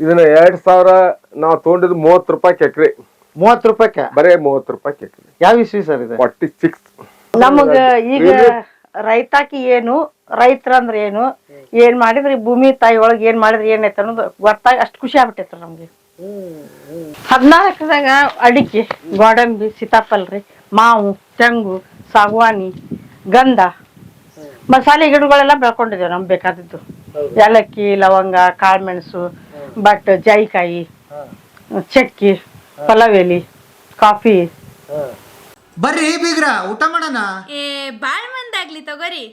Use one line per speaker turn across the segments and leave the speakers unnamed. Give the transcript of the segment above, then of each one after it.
ಇದನ್ನ ಎರಡ್ ಸಾವಿರ ನಾವು ತಗೊಂಡಿದ್ದು ಮೂವತ್ತು ರೂಪಾಯಿ ಕೆಕ್ರಿ.
ಮೂವತ್ತು ರೂಪಾಯಿ
ಬರೇ ಮೂವತ್ತು ರೂಪಾಯಿ ಕೆಕ್ರಿ.
ಯಾವ ಇಸ್ವಿ ಸರ್ ಇದೆ?
ಫಾರ್ಟಿ ಸಿಕ್ಸ್
ನಮಗ ಈಗ ರೈತಾಕಿ ಏನು ರೈತರ ಅಂದ್ರೆ ಏನು ಏನ್ ಮಾಡಿದ್ರಿ ಭೂಮಿ ತಾಯಿ ಒಳಗ್ ಏನ್ ಮಾಡಿದ್ರಿ ಏನೈತೆ ಅನ್ನೋದು ಗೊತ್ತಾಗಿ ಅಷ್ಟ್ ಖುಷಿ ಆಗ್ಬಿಟ್ಟೈತ್ರಿ ನಮ್ಗೆ. ಹದಿನಾಲ್ಕದಾಗ ಅಡಿಕೆ ಗೋಡಂಬಿ ಸೀತಾಫಲ್ರಿ ಮಾವು ತೆಂಗು ಸಾಗವಾನಿ ಗಂಧ. ಮಸಾಲೆ ಗಿಡಗಳೆಲ್ಲ ಬೆಳ್ಕೊಂಡಿದ್ದೇವೆ ನಮ್ಗೆ ಬೇಕಾದದ್ದು. ಏಲಕ್ಕಿ ಲವಂಗ ಕಾಳುಮೆಣಸು ಬಟ್ ಜಾಯಿಕಾಯಿ ಚಕ್ಕಿ ಎಲಿ ಕಾಫಿ.
ಬರ್ರಿ ಬೀಗ್ರ ಊಟ ಮಾಡೋಣ?
ಏ ಬಾಳ್ ಮಂದಾಗ್ಲಿ ತಗೋರಿ.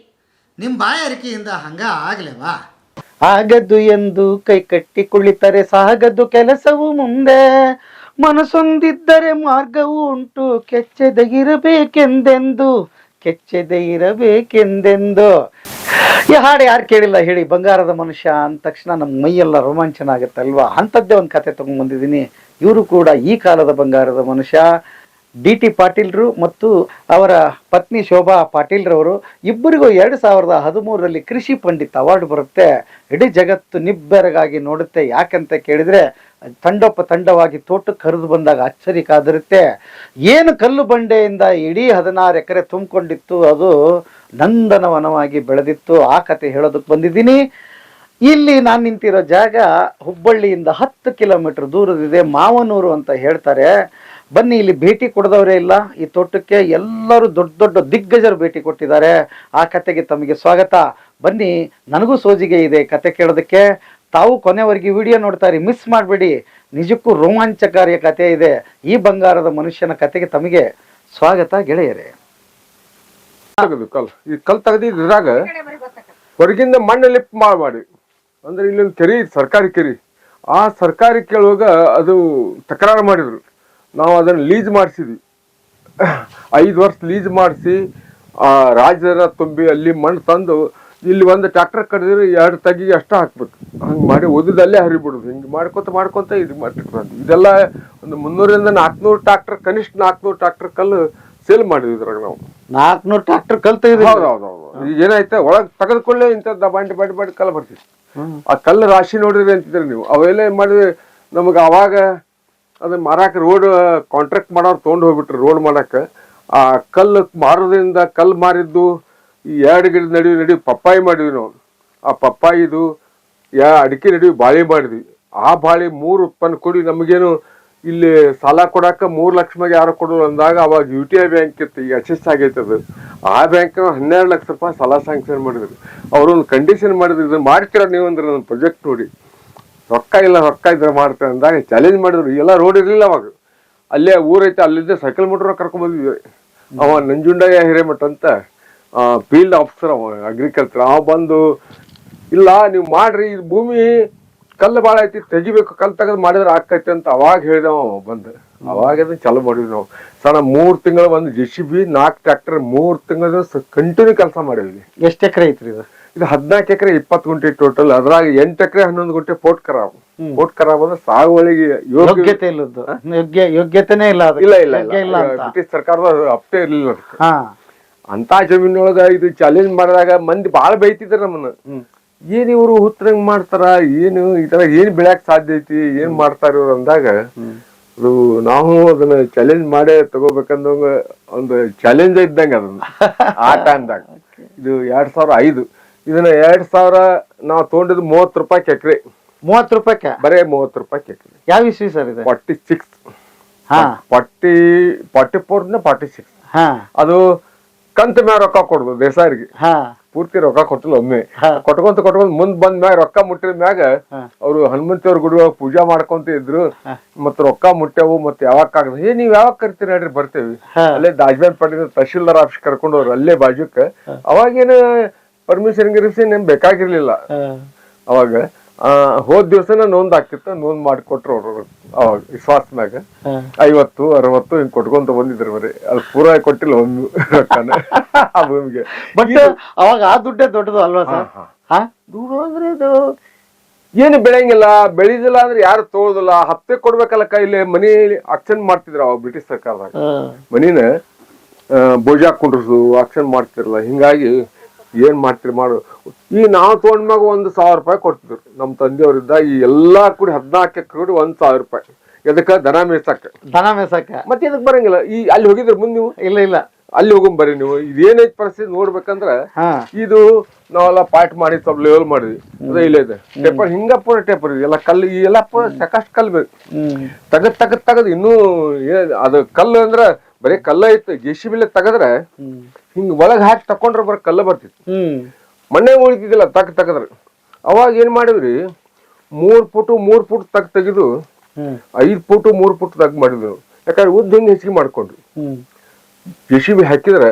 ನಿಮ್ ಬಾಯಾರಿಕೆಯಿಂದ ಹಂಗ ಆಗ್ಲೇವಾ? ಆಗದ್ದು ಎಂದು ಕೈ ಕಟ್ಟಿ ಕುಳಿತರೆ ಸಾಗದ್ದು ಕೆಲಸವು ಮುಂದೆ. ಮನಸ್ಸೊಂದಿದ್ದರೆ ಮಾರ್ಗವೂ ಉಂಟು ಕೆಚ್ಚೆದೆ ಇರಬೇಕೆಂದೆಂದು ಕೆಚ್ಚೆದೆ ಇರಬೇಕೆಂದೆಂದು. ಈ ಹಾಡು ಯಾರು ಕೇಳಿಲ್ಲ ಹೇಳಿ, ಬಂಗಾರದ ಮನುಷ್ಯ ಅಂದ ತಕ್ಷಣ ನಮ್ಮ ಮೈಯೆಲ್ಲ ರೋಮಾಂಚನ ಆಗುತ್ತೆ ಅಲ್ವಾ ಅಂಥದ್ದೇ ಒಂದು ಕತೆ ತಗೊಂಡ್ಬಂದಿದ್ದೀನಿ ಇವರು ಕೂಡ ಈ ಕಾಲದ ಬಂಗಾರದ ಮನುಷ್ಯ, ಡಿ ಟಿ ಪಾಟೀಲ್ರು ಮತ್ತು ಅವರ ಪತ್ನಿ ಶೋಭಾ ಪಾಟೀಲ್ರವರು. ಇಬ್ಬರಿಗೂ ಎರಡು ಸಾವಿರದ ಹದಿಮೂರರಲ್ಲಿ ಕೃಷಿ ಪಂಡಿತ್ ಅವಾರ್ಡ್ ಬರುತ್ತೆ. ಇಡೀ ಜಗತ್ತು ನಿಬ್ಬೆರಗಾಗಿ ನೋಡುತ್ತೆ. ಯಾಕಂತ ಕೇಳಿದರೆ ತಂಡೋಪ ತಂಡವಾಗಿ ತೋಟಕ್ಕೆ ಕರೆದು ಬಂದಾಗ ಅಚ್ಚರಿ ಕಾದಿರುತ್ತೆ. ಏನು ಕಲ್ಲು ಬಂಡೆಯಿಂದ ಇಡೀ ಹದಿನಾರು ಎಕರೆ ತುಂಬಿಕೊಂಡಿತ್ತು ಅದು. ನಂದನವನವಾಗಿ ಬೆಳೆದಿತ್ತು, ಆ ಕತೆ ಹೇಳೋದಕ್ಕೆ ಬಂದಿದ್ದೀನಿ. ಇಲ್ಲಿ ನಾನು ನಿಂತಿರೋ ಜಾಗ ಹುಬ್ಬಳ್ಳಿಯಿಂದ ಹತ್ತು ಕಿಲೋಮೀಟರ್ ದೂರದಿದೆ, ಮಾವನೂರು ಅಂತ ಹೇಳ್ತಾರೆ. ಬನ್ನಿ, ಇಲ್ಲಿ ಭೇಟಿ ಕೊಡದವರೇ ಇಲ್ಲ. ಈ ತೋಟಕ್ಕೆ ಎಲ್ಲರೂ ದೊಡ್ಡ ದೊಡ್ಡ ದಿಗ್ಗಜರು ಭೇಟಿ ಕೊಟ್ಟಿದ್ದಾರೆ. ಆ ಕತೆಗೆ ತಮಗೆ ಸ್ವಾಗತ. ಬನ್ನಿ, ನನಗೂ ಸೋಜಿಗೆ ಇದೆ ಕತೆ ಕೇಳೋದಕ್ಕೆ. ತಾವು ಕೊನೆವರೆಗೆ ವಿಡಿಯೋ ನೋಡ್ತಾರೆ ಮಿಸ್ ಮಾಡಬೇಡಿ. ನಿಜಕ್ಕೂ ರೋಮಾಂಚಕಾರಿಯ ಕತೆ ಇದೆ. ಈ ಬಂಗಾರದ ಮನುಷ್ಯನ ಕತೆಗೆ ತಮಗೆ ಸ್ವಾಗತ ಗೆಳೆಯರೇ.
ತೆಗೆದು ಕಲ್ ಈ ಕಲ್ ತೆಗೆದಿದ್ದು ಇದ್ರಾಗ ಹೊರಗಿಂದ ಮಣ್ಣು ಲಿಪ್ ಮಾಡಿ. ಅಂದ್ರೆ ಇಲ್ಲೊಂದು ಕೆರೆ ಸರ್ಕಾರಿ ಕೆರೆ. ಆ ಸರ್ಕಾರಿ ಕೇಳುವಾಗ ಅದು ತಕರಾರು ಮಾಡಿದ್ರು. ನಾವು ಅದನ್ನ ಲೀಸ್ ಮಾಡಿಸಿದ್ವಿ. ಐದು ವರ್ಷ ಲೀಸ್ ಮಾಡಿಸಿ, ಆ ರಾಜರ ತುಂಬಿ ಅಲ್ಲಿ ಮಣ್ಣು ತಂದು, ಇಲ್ಲಿ ಒಂದು ಟ್ರ್ಯಾಕ್ಟರ್ ಕಡಿದ್ರೆ ಎರಡು ತಗ್ಗಿಗೆ ಅಷ್ಟ ಹಾಕ್ಬೇಕು. ಹಂಗೆ ಮಾಡಿ ಓದಿದಲ್ಲೇ ಹರಿಬಿಡುದು. ಹಿಂಗೆ ಮಾಡ್ಕೊತ ಮಾಡ್ಕೊತ ಇದು ಮಾಡ್ತಿರ್ತಾರೆ ಇದೆಲ್ಲ ಒಂದು ಮುನ್ನೂರಿಂದ ನಾಲ್ಕುನೂರು ಟ್ರ್ಯಾಕ್ಟರ್, ಕನಿಷ್ಠ ನಾಲ್ಕುನೂರು ಟ್ರ್ಯಾಕ್ಟರ್ ಕಲ್ಲು ಸೇಲ್ ಮಾಡಿದ್ವಿ ಇದ್ರಾಗ ನಾವು.
ನಾಲ್ಕುನೂರು ಟ್ರಾಕ್ಟರ್ ಕಲ್ ತೆಗೆದು
ಹೌದು ಹೌದು ಹೌದು ಈಗ ಏನಾಯ್ತು ಒಳಗೆ ತೆಗೆದುಕೊಳ್ಳೆ ಇಂಥದ್ದು ಬಾಂಡಿ ಬಾಂಡಿ ಬಾಂಡಿ ಕಲ್ಲು ಬರ್ತಿತ್ತು. ಆ ಕಲ್ಲು ರಾಶಿ ನೋಡಿದ್ರಿ ಅಂತಿದ್ರೆ ನೀವು. ಅವೆಲ್ಲ ಏನು ಮಾಡಿದ್ವಿ ನಮಗೆ ಅವಾಗ ಅದನ್ನ ಮಾರಾಕ ರೋಡ್ ಕಾಂಟ್ರಾಕ್ಟ್ ಮಾಡೋರು ತೊಗೊಂಡು ಹೋಗ್ಬಿಟ್ರು ರೋಡ್ ಮಾಡಕ್ಕೆ ಆ ಕಲ್ಲು ಮಾರೋದ್ರಿಂದ ಕಲ್ಲು ಮಾರಿದ್ದು ಈ ಎರಡು ಗಿಡದ ನಡುವೆ ನಡುವೆ ಪಪ್ಪಾಯಿ ಮಾಡಿದ್ವಿ ನಾವು. ಆ ಪಪ್ಪಾಯಿದು ಯಾ ಅಡಿಕೆ ನಡುವೆ ಬಾಳೆ ಮಾಡಿದ್ವಿ. ಆ ಬಾಳೆ ಮೂರು ಉತ್ಪನ್ನ ಕೊಡಿ ನಮಗೇನು ಇಲ್ಲಿ ಸಾಲ ಕೊಡಾಕ ಮೂರ್ ಲಕ್ಷ ಮ್ಯಾಗ ಯಾರು ಕೊಡೋರು ಅಂದಾಗ ಅವಾಗ ಯು ಟಿ ಐ ಬ್ಯಾಂಕ್ ಇತ್ತು, ಈಗ ಅಸಿಸ್ಟ್ ಆಗೈತೆ ಅದು ಆ ಬ್ಯಾಂಕ್ ಹನ್ನೆರಡು ಲಕ್ಷ ರೂಪಾಯಿ ಸಾಲ ಸ್ಯಾಂಕ್ಷನ್ ಮಾಡಿದ್ರು. ಅವ್ರೊಂದು ಕಂಡೀಷನ್ ಮಾಡಿದ್ರು, ಇದನ್ನ ಮಾಡ್ತೀರಾ ನೀವು ಅಂದ್ರೆ ನನ್ನ ಪ್ರೊಜೆಕ್ಟ್ ನೋಡಿ. ರೊಕ್ಕ ಇಲ್ಲ, ರೊಕ್ಕ ಇದ್ರೆ ಮಾಡ್ತೇವೆ ಅಂದಾಗ ಚಾಲೆಂಜ್ ಮಾಡಿದ್ರು. ಎಲ್ಲ ರೋಡ್ ಇರಲಿಲ್ಲ ಅವಾಗ. ಅಲ್ಲೇ ಊರೈತೆ ಅಲ್ಲಿದ್ದ ಸೈಕಲ್ ಮೋಟರ್ ಕರ್ಕೊಂಡ್ ಬಂದಿದ್ವಿ. ಅವ ನಂಜುಂಡಯ್ಯ ಹಿರೇಮಠ ಅಂತ ಫೀಲ್ಡ್ ಆಫೀಸರ್ ಅವ ಅಗ್ರಿಕಲ್ಚರ್ ಅವ ಬಂದು, ಇಲ್ಲ, ನೀವು ಮಾಡ್ರಿ, ಇದು ಭೂಮಿ ಕಲ್ಲು ಬಾಳ ಐತಿ ತೆಗಿಬೇಕು ಕಲ್ ತೆಗೆದು ಮಾಡಿದ್ರೆ ಆಕೈತಿ ಅಂತ ಅವಾಗ ಹೇಳಿದವ ಬಂದು. ಅವಾಗ ಅದನ್ನ ಚಾಲು ಮಾಡಿದ್ವಿ ನಾವು. ಸಣ್ಣ ಮೂರ್ ತಿಂಗಳ ಒಂದು ಜೆ ಸಿ ಬಿ ನಾಲ್ಕು ಟ್ರ್ಯಾಕ್ಟರ್ ಮೂರ್ ತಿಂಗಳ ಕಂಟಿನ್ಯೂ ಕೆಲಸ ಮಾಡಿದ್ವಿ.
ಎಷ್ಟು ಎಕರೆ ಐತ್ರಿ ಇದು?
ಇದು ಹದಿನಾಲ್ಕು ಎಕರೆ ಇಪ್ಪತ್ತು ಗುಂಟೆ ಟೋಟಲ್ ಅದ್ರಾಗ ಎಂಟು ಎಕರೆ ಹನ್ನೊಂದು ಗುಂಟೆ ಪೋಟ್ ಖರಾಬ್. ಪೋಟ್ ಖರಾಬ್ ಅಂದ್ರೆ ಸಾಗುವಳಿಗೆ ಯೋಗ್ಯ
ಯೋಗ್ಯತೆ ಇಲ್ಲದ್ದು. ಯೋಗ್ಯ ಯೋಗ್ಯತೆನೇ ಇಲ್ಲ
ಇಲ್ಲ ಇಲ್ಲ
ಇಲ್ಲ.
ಬ್ರಿಟಿಷ್ ಸರ್ಕಾರದ ಅಪ್ತೇ ಇರ್ಲಿಲ್ಲ ಅಂತ ಜಮೀನೊಳಗ ಇದು ಚಾಲೆಂಜ್ ಮಾಡಿದಾಗ ಮಂದಿ ಬಾಳ ಬೈತಿದ್ರ ನಮ್ಮನ್ನ. ಏನ್ ಇವರು ಹುತ್ತರಂಗ್ ಮಾಡ್ತಾರ? ಏನು ಈ ತರ ಏನ್ ಬೆಳ್ಯಾಕ್ ಸಾಧ್ಯ ಐತಿ? ಏನ್ ಮಾಡ್ತಾರ ಇವ್ರು ಅಂದಾಗ ಅದು ನಾವು ಅದನ್ನ ಚಾಲೆಂಜ್ ಮಾಡೇ ತಗೋಬೇಕಂದ ಒಂದು ಚಾಲೆಂಜ್ ಇದ್ದಂಗ ಅದನ್ನ. ಆ ಟೈಮ್ದಾಗ ಇದು ಎರಡ್ ಸಾವಿರ ಐದು. ಇದನ್ನ ಎರಡ್ ಸಾವಿರ ನಾವು ತಗೊಂಡಿದ್ದು ಮೂವತ್ತು ರೂಪಾಯಿ ಕೆಕ್ರಿ
ಮೂವತ್ತು ರೂಪಾಯಿಗೆ
ಬರೇ ಮೂವತ್ತು ರೂಪಾಯಿ ಕೆಕ್ರಿ
ಯಾವ ಇಸ್ವಿ ಸರ್ ಇದೆ?
ಫಾರ್ಟಿ ಸಿಕ್ಸ್
ಹಾ.
Forty forty four forty six
ಹಾ.
ಅದು ಕಂತ ಮೇಲೆ ರೊಕ್ಕ ಕೊಡ್ಬೋದು ಬೇಸಾರಿಗೆ
ಹಾ.
ಪೂರ್ತಿ ರೊಕ್ಕ ಕೊಟ್ಟಿಲ್ಲ ಒಮ್ಮೆ. ಕೊಟ್ಕೊಂತ ಕೊಟ್ಕೊಂತ ಮುಂದ್ ಬಂದ್ ಮ್ಯಾಗ ರೊಕ್ಕ ಮುಟ್ಟಿದ ಮ್ಯಾಗ. ಅವ್ರು ಹನುಮಂತಿಯವ್ರ ಗುಡಿ ಒಳಗೆ ಪೂಜಾ ಮಾಡ್ಕೊಂತ ಇದ್ರು. ಮತ್ ರೊಕ್ಕ ಮುಟ್ಟ್ಯಾವು ಮತ್ ಯಾವಾಗ ಆಗದ ಏ ನೀವ್ ಯಾವಾಗ ಕರಿತೀರಿ ನಡ್ರಿ ಬರ್ತೇವಿ. ಅಲ್ಲೇ ದಾಜ್ಬಾನ್ ಪಟ್ಟಿನ ತಹಶೀಲ್ದಾರ್ ಆಫೀಸ್ ಕರ್ಕೊಂಡು ಅವ್ರು ಅಲ್ಲೇ ಬಾಜುಕ್ ಅವಾಗೇನ ಪರ್ಮಿಷನ್ ಗಿರಿಸಿ ನಿಮ್ ಬೇಕಾಗಿರ್ಲಿಲ್ಲ. ಅವಾಗ ಹೋದ್ ದಿವಸನ ನೋಂದ್ ಆಗ್ತಿತ್ತ ನೋಂದ್ ಮಾಡಿಕೊಟ್ರು ಅವ್ರು. ಅವಾಗ ವಿಶ್ವಾಸ ಮ್ಯಾಗ. ಐವತ್ತು ಅರವತ್ತು ಹಿಂಗ್ ಕೊಟ್ಕೊಂತ ಬಂದಿದ್ರು ಬರೀ. ಅಲ್ಲಿ ಪೂರ ಕೊಟ್ಟಿಲ್ಲ ಒಂದು ರೊಕ್ಕನ ಆ ಭೂಮಿಗೆ.
ಬಟ್ ಅವಾಗ ಆ ದುಡ್ಡೇ ದೊಡ್ಡದು ಅಲ್ವಾ ಸರ್?
ದುಡ್ಡು ಅಂದ್ರೆ ಇದು ಏನು ಬೆಳೆಯಂಗಿಲ್ಲ. ಬೆಳೆದಿಲ್ಲ ಅಂದ್ರೆ ಯಾರು ತೋಳುದಿಲ್ಲ ಹತ್ತೆ ಕೊಡ್ಬೇಕಲ್ಲ ಕೈಲಿ. ಮನಿ ಆಕ್ಷನ್ ಮಾಡ್ತಿದ್ರ ಅವಾಗ ಬ್ರಿಟಿಷ್ ಸರ್ಕಾರದಾಗ. ಮನಿನ ಬೋಜಾ ಕುಂಡ್ರಸು ಆಕ್ಷನ್ ಮಾಡ್ತಿರಲ್ಲ. ಹಿಂಗಾಗಿ ಏನ್ ಮಾಡ್ತೀರಿ ಮಾಡು. ಈ ನಾವು ತೊಗೊಂಡ್ಮ್ಯಾಗ ಒಂದು ಸಾವಿರ ರೂಪಾಯಿ ಕೊಡ್ತಿದ್ರು. ನಮ್ಮ ತಂದೆಯವರಿದ್ದ ಈ ಎಲ್ಲಾ ಕೂಡಿ ಹದಿನಾಲ್ಕು ಕೂಡಿ ಒಂದ್ ಸಾವಿರ ರೂಪಾಯಿ. ಎದಕ್ಕ ದನ ಮೇಸಕ್ಕ
ದನ ಮೇಸಕ್ಕ
ಮತ್ತೆ ಎದಕ್ ಬರಂಗಿಲ್ಲ? ಈ ಅಲ್ಲಿ ಹೋಗಿದ್ರೆ ಮುಂದ್ ನೀವು?
ಇಲ್ಲ ಇಲ್ಲ.
ಅಲ್ಲಿ ಹೋಗಮ್ ಬರ್ರಿ ನೀವು. ಇದೇನೈತಿ ಪರಿಸ್ಥಿತಿ ನೋಡ್ಬೇಕಂದ್ರ ಇದು ನಾವೆಲ್ಲ ಪಾಟ್ ಮಾಡಿ ಸ್ವಲ್ಪ ಲೆವೆಲ್ ಮಾಡಿದ್ವಿ. ಅದೇ ಇಲ್ಲ ಇದೆ. ಟೇಪರ್ ಹಿಂಗ ಪೂರ ಟೇಪರ್ ಇದೆ. ಎಲ್ಲ ಕಲ್ಲು ಈ ಎಲ್ಲ ಪೂರ ಸಾಕಷ್ಟು ಕಲ್ಲು ಬೇಕು. ತಗದ್ ತಗದ್ ತಗದ್ ಇನ್ನೂ ಅದು ಕಲ್ಲು ಅಂದ್ರ ಬರೀ ಕಲ್ಲ ಇತ್ತು ಜೆ ಸಿ ಬಿಲೆ ತೆಗದ್ರೆ ಹಿಂಗ್ ಒಳಗ್ ಹಾಕಿ ತಕೊಂಡ್ರೆ ಬರ ಕಲ್ಲ ಬರ್ತಿತ್ತು. ಮಣ್ಣೆ ಉಳಿತಿದ್ದಿಲ್ಲ ತಕ್ ತಗದ್ರ ಅವಾಗ ಏನ್ ಮಾಡಿದ್ರಿ? ಮೂರ್ ಫುಟ್ ಮೂರ್ ಫುಟ್ ತಗ್ ತೆಗೆದು ಐದ್ ಫುಟ್ ಮೂರ್ ಫುಟ್ ತಗ್ ಮಾಡಿದ್ವಿ ಯಾಕಂದ್ರೆ ಉದ್ದ ಹಿಂಗ್ ಹೆಚ್ಚಿಗೆ
ಮಾಡ್ಕೊಂಡ್ರಿ
ಜೆ ಸಿ ಬಿ ಹಾಕಿದ್ರೆ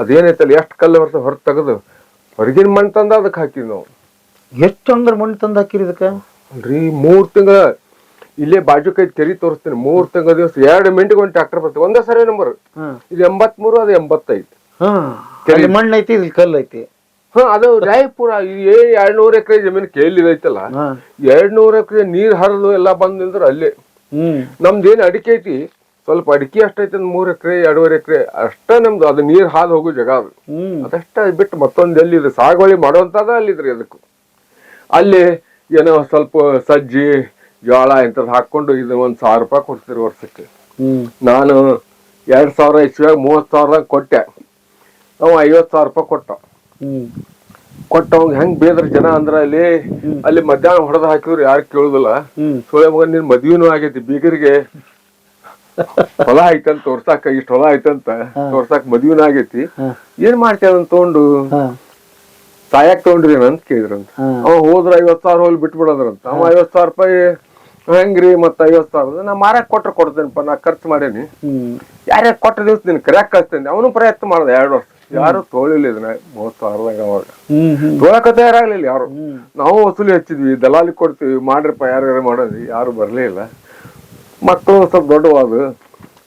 ಅದೇನೈತಲ್ಲ ಎಷ್ಟು ಕಲ್ಲು ಬರ್ತ ಹೊರ ತೆಗೆದು ಹೊರಗಿನ ಮಣ್ಣು ತಂದ ಅದಕ್ಕೆ ಹಾಕಿದ್ವಿ ನಾವು.
ಎಷ್ಟು ಅಂದ್ರೆ ಮಣ್ಣು ತಂದು ಹಾಕಿರಿ ಇದಕ್ಕೆ?
ಅಲ್ರಿ ಮೂರ್ ತಿಂಗಳ ಇಲ್ಲೇ ಬಾಜು ಕೈ ತೆರಿ ತೋರಿಸ್ತೀನಿ. ಮೂರ್ ತಿಂಗಳ ದಿವಸ ಎರಡು ಮಿನಿಟ್ಗೆ ಒಂದು ಟ್ರಾಕ್ಟರ್ ಬರ್ತದೆ. ಒಂದೇ ಸರಿ ನಂಬರ್. ಇದು ಎಂಬತ್ಮೂರು ಅದು ಎಂಬತ್ತೈದು.
ಮಣ್ಣು ಐತಿ ಇಲ್ಲಿ ಕಲ್ಲು ಐತಿ
ಹಾ ಅದು ರಾಯಪುರ ಏ ಎರಡ್ ನೂರ್ ಎಕರೆ ಜಮೀನ್ ಕೇಳಿ ಐತಲ್ಲ
ಎರಡ್ನೂರ
ಎರಡ್ ಎಕರೆ ನೀರ್ ಹರಿದು ಎಲ್ಲಾ ಬಂದ್ ನಿಂದ್ರ ಅಲ್ಲೇ.
ಹ್ಮ್.
ನಮ್ದೇನ್ ಅಡಿಕೆ ಐತಿ ಸ್ವಲ್ಪ ಅಡಿಕೆ ಅಷ್ಟೈತಿ ಒಂದ್ ಮೂರ್ ಎಕರೆ ಎರಡೂವರೆ ಎಕರೆ ಅಷ್ಟ ನಮ್ದು ಅದು ನೀರ್ ಹಾದು ಹೋಗೋ ಜಾಗ ಅದು. ಅದಷ್ಟ ಬಿಟ್ಟು ಮತ್ತೊಂದ್ ಎಲ್ಲಿ ಸಾಗುವಳಿ ಮಾಡುವಂತದ ಅಲ್ಲಿದ್ರಿ ಅದಕ್ಕೂ. ಅಲ್ಲಿ ಏನೋ ಸ್ವಲ್ಪ ಸಜ್ಜಿ ಜೋಳ ಇಂಥದ್ ಹಾಕೊಂಡು ಇದು ಒಂದ್ ಸಾವಿರ ರೂಪಾಯಿ ಕೊಡ್ತೀರಿ ವರ್ಷಕ್ಕೆ.
ಹ್ಮ್.
ನಾನು ಎರಡ್ ಸಾವಿರ ಇಸ್ವಿಯಾಗ ಮೂವತ್ ಸಾವಿರ ಕೊಟ್ಟೆ. ಅವ ಐವತ್ ಸಾವಿರ ರೂಪಾಯಿ ಕೊಟ್ಟ.
ಕೊಟ್ಟ
ಕೊಟ್ಟವಂಗ ಹೆಂಗ್ ಬೇದ್ರ ಜನ ಅಂದ್ರ ಅಲ್ಲಿ ಅಲ್ಲಿ ಮಧ್ಯಾಹ್ನ ಹೊಡೆದ್ ಹಾಕಿದ್ರು ಯಾರು ಕೇಳುದಿಲ್ಲ. ಸೋಳೆ ಮಗ ನಿನ್ ಮದ್ವಿನೂ ಆಗೈತಿ ಬೀಗರಿಗೆ. ಹೊಲ ಐತಂತ ತೋರ್ಸಾಕ ಇಷ್ಟ ಹೊಲ ಐತಂತ ತೋರ್ಸಾಕ ಮದ್ವಿನೂ ಆಗೈತಿ. ಏನ್ ಮಾಡ್ತೇವೆ ಅಂತ ತಗೊಂಡು?
ತಾಯಕ್
ಸಾಯಕ್ ತಗೊಂಡ್ರಿ ಅಂತ ಕೇಳಿದ್ರಂತ. ಅವ ಹೋದ್ರ ಐವತ್ ಸಾವಿರ ಹೋಗಿ ಬಿಟ್ಬಿಡೋದ್ರಂತ. ಅವ ಐವತ್ ಸಾವಿರ ರೂಪಾಯಿ ಹೆಂಗ್ರಿ ಮತ್ತ ಐವತ್ ಸಾವಿರ ನಾ ಮಾರಕ್ ಕೊಟ್ರ ಕೊಡ್ತೇನಪ್ಪ ನಾ ಖರ್ಚು ಮಾಡೇನಿ. ಯಾರ್ಯಾರ ಕೊಟ್ಟ ದಿವ್ಸ ನಿನ್ ಕರ್ಯಾಕ್ ಕಳ್ಸ್ತೇನೆ. ಅವನು ಪ್ರಯತ್ನ ಮಾಡ್ದೆ ಎರಡು ವರ್ಷ. ಯಾರು ತೋಳಿಲ್ಲ ಇದನ್ನ ಮೂವತ್ತು ಸಾವಿರದಾಗ ಅವಾಗ ತೋಳಕ ತಯಾರಾಗ್ಲಿಲ್ಲ ಯಾರು. ನಾವು ವಸೂಲಿ ಹಚ್ಚಿದ್ವಿ ದಲಾಲಿ ಕೊಡ್ತೀವಿ ಮಾಡ್ರಪ್ಪ ಯಾರು ಮಾಡೋದು ಯಾರು ಬರಲಿಲ್ಲ ಮಕ್ಕಳು ಸ್ವಲ್ಪ ದೊಡ್ಡವಾದ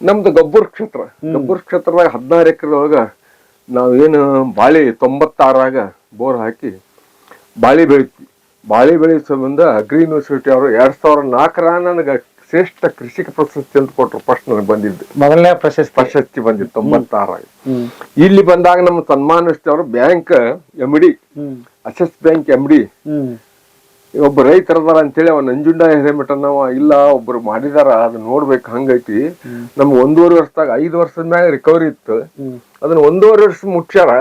ನಮ್ದು ಗಬ್ಬೂರ್ ಕ್ಷೇತ್ರ. ಗಬ್ಬೂರ್ ಕ್ಷೇತ್ರದಾಗ ಹದಿನಾರು ಎಕರೆ ಒಳಗ ನಾವೇನು ಬಾಳಿ ತೊಂಬತ್ತಾರಾಗ ಬೋರ್ ಹಾಕಿ ಬಾಳಿ ಬೆಳಿತೀವಿ ಬಾಳಿ ಬೆಳೆ ಸಂಬಂಧ ಅಗ್ರಿ ಯೂನಿವರ್ಸಿಟಿ ಅವರು ಎರಡ್ ಸಾವಿರದ ನಾಲ್ಕರ ನನಗೆ ಶ್ರೇಷ್ಠ ಕೃಷಿಕ ಪ್ರಶಸ್ತಿ ಅಂತ ಕೊಟ್ಟರು ಫಸ್ಟ್ ನನಗೆ ಬಂದಿದ್ದು.
ಮೊದಲನೇ ಪ್ರಶಸ್ತಿ.
ಪ್ರಶಸ್ತಿ ಬಂದಿತ್ತು ತೊಂಬತ್ತಾರಾಗ ಇಲ್ಲಿ ಬಂದಾಗ ನಮ್ಮ ಸನ್ಮಾನಿಸಿದವರು ಬ್ಯಾಂಕ್ ಎಂ ಡಿ ಅಸೆಸ್ ಬ್ಯಾಂಕ್ ಎಂ ಡಿ ಒಬ್ಬ ರೈತರದಾರ ಅಂತೇಳಿ ಅವ ನಂಜುಂಡ ಹಿರೇಮಠನವ ಇಲ್ಲ ಒಬ್ರು ಮಾಡಿದಾರ ಅದ್ ನೋಡ್ಬೇಕು ಹಂಗೈತಿ. ನಮ್ಗೆ ಒಂದೂವರೆ ವರ್ಷದಾಗ ಐದು ವರ್ಷದ ಮ್ಯಾಗ ರಿಕವರಿ ಇತ್ತು. ಅದನ್ನ ಒಂದೂವರೆ ವರ್ಷ ಮುಟ್ಸ್ಯಾರ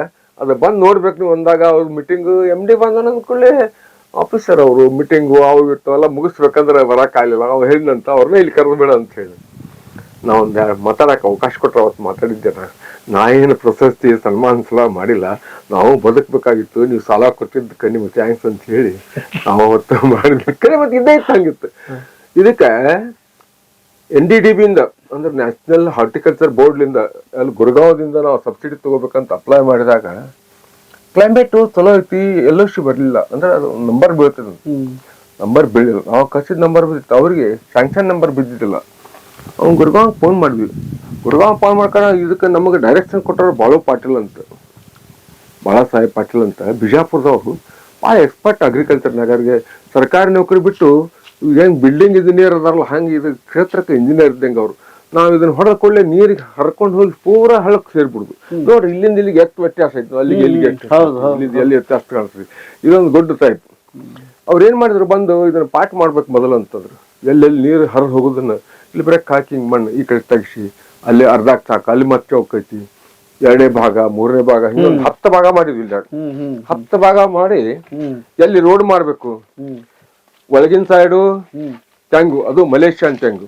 ಅದ ಬಂದ್ ನೋಡ್ಬೇಕು ನೀವು ಅಂದಾಗ ಅವ್ರ ಮೀಟಿಂಗ್ ಎಂ ಡಿ ಬಂದ ಅಂದ್ಕೊಳ್ಳಿ. ಆಫೀಸರ್ ಅವರು ಮೀಟಿಂಗು ಅವು ಇರ್ತಾವೆಲ್ಲ ಮುಗಿಸ್ಬೇಕಂದ್ರೆ ಬರೋಕ್ಕಾಗಲಿಲ್ಲ ಅವ್ರು ಹೇಳಿದಂತ ಅವ್ರನ್ನ ಇಲ್ಲಿ ಕರೆದು ಬೇಡ ಅಂತ ಹೇಳಿ. ನಾವೊಂದು ಮಾತಾಡೋಕೆ ಅವಕಾಶ ಕೊಟ್ಟರೆ ಅವತ್ತು ಮಾತಾಡಿದ್ದೆ ನಾ. ಏನು ಪ್ರಶಸ್ತಿ ಸನ್ಮಾನಿಸಲ ಮಾಡಿಲ್ಲ. ನಾವು ಬದುಕಬೇಕಾಗಿತ್ತು. ನೀವು ಸಾಲ ಕೊಟ್ಟಿದ್ದಕ್ಕೆ ನಿಮ್ಗೆ ಥ್ಯಾಂಕ್ಸ್ ಅಂತ ಹೇಳಿ ನಾವು ಅವತ್ತು ಮಾಡಿದ್ವಿ. ಕರೆ ಮತ್ತೆ ಇದ್ದೇ ಇತ್ತು ಇದಕ್ಕೆ ಇದಕ್ಕ ಎನ್ ಡಿ ಡಿ ಬಿಯಿಂದ ಅಂದ್ರೆ ನ್ಯಾಷನಲ್ ಹಾರ್ಟಿಕಲ್ಚರ್ ಬೋರ್ಡ್ಲಿಂದ ಅಲ್ಲಿ ಗುರ್ಗಾವ್ದಿಂದ ನಾವು ಸಬ್ಸಿಡಿ ತಗೋಬೇಕಂತ ಅಪ್ಲೈ ಮಾಡಿದಾಗ ಕ್ಲೈಮೇಟ್ ಚಲೋ ಐತಿ ಎಲ್ಲಷ್ಟು ಬರಲಿಲ್ಲ ಅಂದ್ರೆ ಅದು ನಂಬರ್ ಬೀಳ್ತದೆ ನಂಬರ್ ಬೀಳಿಲ್ಲ ನಾವು ಕಸಿದ ನಂಬರ್ ಬಿದ್ದಿತ್ತು ಅವ್ರಿಗೆ ಸ್ಯಾಂಕ್ಷನ್ ನಂಬರ್ ಬಿದ್ದಿದ್ದಿಲ್ಲ ಅವ್ನು ಗುರುಗಾಂವ್ ಫೋನ್ ಮಾಡಿದ್ವಿ ಗುರುಗಾಂವ್ ಫೋನ್ ಮಾಡ್ಕೊಂಡು ಇದಕ್ಕೆ ನಮಗೆ ಡೈರೆಕ್ಷನ್ ಕೊಟ್ಟರು ಬಾಳು ಪಾಟೀಲ್ ಅಂತ ಬಾಳ ಸಾಹೇಬ್ ಪಾಟೀಲ್ ಅಂತ ಬಿಜಾಪುರದವರು ಭಾಳ ಎಕ್ಸ್ಪರ್ಟ್ ಅಗ್ರಿಕಲ್ಚರ್ ನಗರಿಗೆ ಸರ್ಕಾರಿ ನೌಕರಿ ಬಿಟ್ಟು ಹೆಂಗೆ ಬಿಲ್ಡಿಂಗ್ ಇಂಜಿನಿಯರ್ ಅದಾರಲ್ಲ ಹಂಗೆ ಇದು ಕ್ಷೇತ್ರಕ್ಕೆ ಇಂಜಿನಿಯರ್ ಇದ್ದಂಗೆ ಅವರು ನಾವು ಇದನ್ನ ಹೊಡೆದ ಕೂಡಲೇ ನೀರಿಗೆ ಹರ್ಕೊಂಡು ಹೋಗಿ ಪೂರ ಹಳಕ್ ಸೇರ್ಬಿಡುದು. ನೋಡ್ರಿ ಇಲ್ಲಿಂದ ಇಲ್ಲಿಗೆ ಎಷ್ಟು ವ್ಯತ್ಯಾಸ ಆಯ್ತು. ಅಲ್ಲಿಗೆ ಎಲ್ಲಿಗೆ ಎಲ್ಲಿ ವ್ಯತ್ಯಾಸ ಕಾಣಿಸ್ರಿ ಇದೊಂದು ದೊಡ್ಡ ಟೈಪ್ ಅವ್ರು ಏನ್ ಮಾಡಿದ್ರು ಬಂದು ಇದನ್ನ ಪಾಠ ಮಾಡ್ಬೇಕು ಮೊದಲು ಅಂತಂದ್ರು. ಎಲ್ಲೆಲ್ಲಿ ನೀರು ಹರ ಹೋಗೋದನ್ನ ಇಲ್ಲಿ ಬರೀ ಹಾಕಿ ಹಿಂಗ್ ಮಣ್ಣು ಈ ಕಡೆ ತೆಗಿಸಿ ಅಲ್ಲಿ ಅರ್ಧ ಸಾಕು ಅಲ್ಲಿ ಮತ್ತೆ ಹೋಗ್ತೈತಿ ಎರಡನೇ ಭಾಗ ಮೂರನೇ ಭಾಗ ಹಿಂಗೊಂದು ಹತ್ತು ಭಾಗ ಮಾಡಿದ್ವಿ ಇಲ್ಲಿ ಹತ್ತು ಭಾಗ ಮಾಡಿ ಎಲ್ಲಿ ರೋಡ್ ಮಾಡ್ಬೇಕು. ಒಳಗಿನ ಸೈಡು ಟ್ಯಾಂಗು ಅದು ಮಲೇಷ್ಯಾನ್ ಟ್ಯಾಂಗು